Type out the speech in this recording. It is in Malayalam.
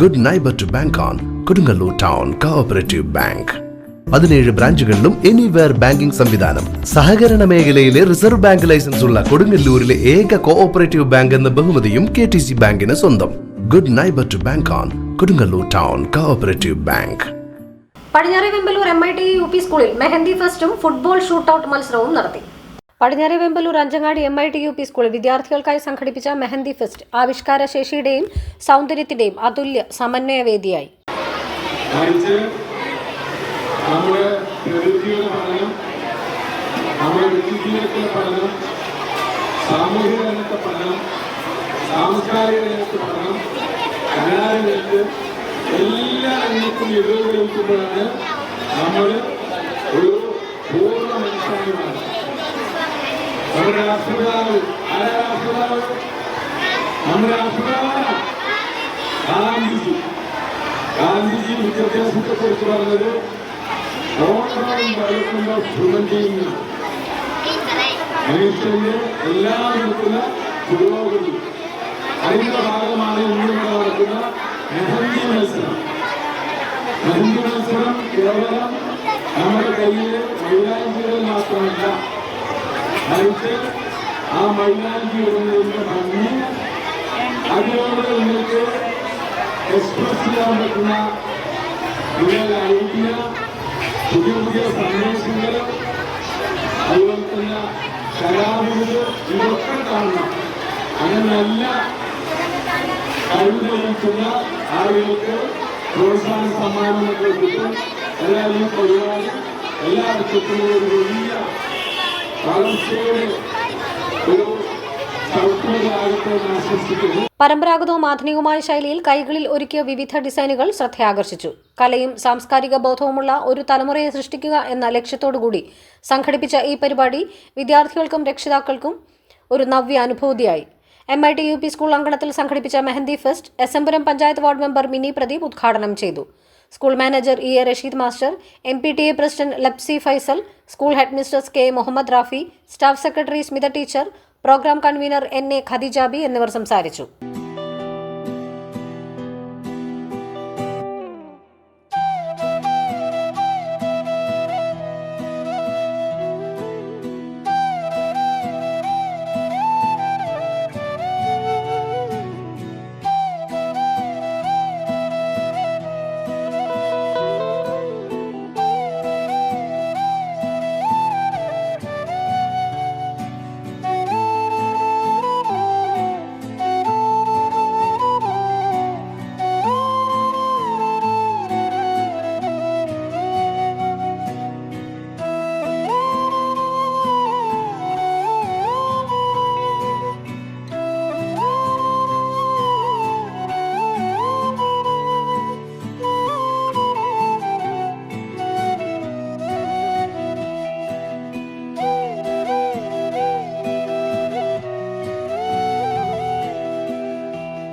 Good neighbour to bank on Kodungallur town cooperative bank പതിനേഴ് ബ്രാഞ്ചുകളിലും എനിവെയർ ബാങ്കിംഗ് സംവിധാനം. സഹകരണ മേഖലയിലെ റിസർവ് ബാങ്ക് ലൈസൻസ് ഉള്ള കൊടുങ്ങല്ലൂരിലെ ഏക കോഓപ്പറേറ്റീവ് ബാങ്ക് എന്ന ബഹുമതിയും കെ ടി സി ബാങ്കിന് സ്വന്തം. Good neighbour to bank on Kodungallur town cooperative bank പടിഞ്ഞാറെ Vembalur M I T U P സ്കൂളിൽ മെഹന്തി ഫെസ്റ്റും ഫുട്ബോൾ ഷൂട്ടൌട്ട് മത്സരവും നടത്തി. പടിഞ്ഞാറെ Vembalur Anchangadi M I T U P school വിദ്യാർത്ഥികൾക്കായി സംഘടിപ്പിച്ച മെഹന്തി ഫെസ്റ്റ് ആവിഷ്കാര ശേഷിയുടെയും സൗന്ദര്യത്തിന്റെയും അതുല്യ സമന്വയ വേദിയായി സാമൂഹിക എല്ലാ നമ്മൾ ഒരു പൂർണ മനുഷ്യനായി നമ്മുടെ രാഷ്ട്രപിതാവ് ആരാ രാഷ്ട്രപിതാവ്? നമ്മുടെ രാഷ്ട്രപിതാവാണ് ഗാന്ധിജി. ഗാന്ധിജി വിദ്യാഭ്യാസത്തെ കുറിച്ച് പറഞ്ഞത് ഡെവലപ്മെന്റ് ഓഫ് മനുഷ്യന്റെ എല്ലാ വിധത്തിലുള്ള പുരോഗതി. അതിന്റെ ഭാഗമാണ് ഇന്നിവിടെ നടക്കുന്ന മെഹന്തി മത്സരം. മെഹന്തി മത്സരം കേവലം നമ്മുടെ കയ്യിൽ മൈലാഞ്ചികൾ മാത്രമല്ല മറിച്ച് ആ മൈലാഞ്ചി ഇടുന്നതിന്റെ ഭംഗി അതിനോട് നിങ്ങൾക്ക് എക്സ്പ്രസ് ചെയ്യാൻ പറ്റുന്ന നിങ്ങളുടെ ഐഡിയ പുതിയ പുതിയ സന്ദേശങ്ങൾ അതുപോലെ തന്നെ കലാവിരുത് ഇതൊക്കെ കാണണം. അങ്ങനെയല്ല കഴിവ് തെളിയിക്കുന്ന ആളുകൾക്ക് പ്രോത്സാഹന സമ്മാനങ്ങൾ കിട്ടും. എല്ലാവരും പരിപാടി എല്ലാ അർത്ഥത്തിലും വലിയ പരമ്പരാഗതവും ആധുനികവുമായ ശൈലിയിൽ കൈകളിൽ ഒരുക്കിയ വിവിധ ഡിസൈനുകൾ ശ്രദ്ധയാകർഷിച്ചു. കലയും സാംസ്കാരിക ബോധവുമുള്ള ഒരു തലമുറയെ സൃഷ്ടിക്കുക എന്ന ലക്ഷ്യത്തോടുകൂടി സംഘടിപ്പിച്ച ഈ പരിപാടി വിദ്യാർത്ഥികൾക്കും രക്ഷിതാക്കൾക്കും ഒരു നവ്യ അനുഭൂതിയായി. M I T U P school അങ്കണത്തിൽ സംഘടിപ്പിച്ച mehendi fest Esampuram panchayat ward member Mini Pradeep ഉദ്ഘാടനം ചെയ്തു. School manager E A Rasheed master M P T A president Lapsi Faisal school head K Muhammad Rafi staff secretary Smitha teacher programme convener N A Khadeejabi എന്നിവർ സംസാരിച്ചു.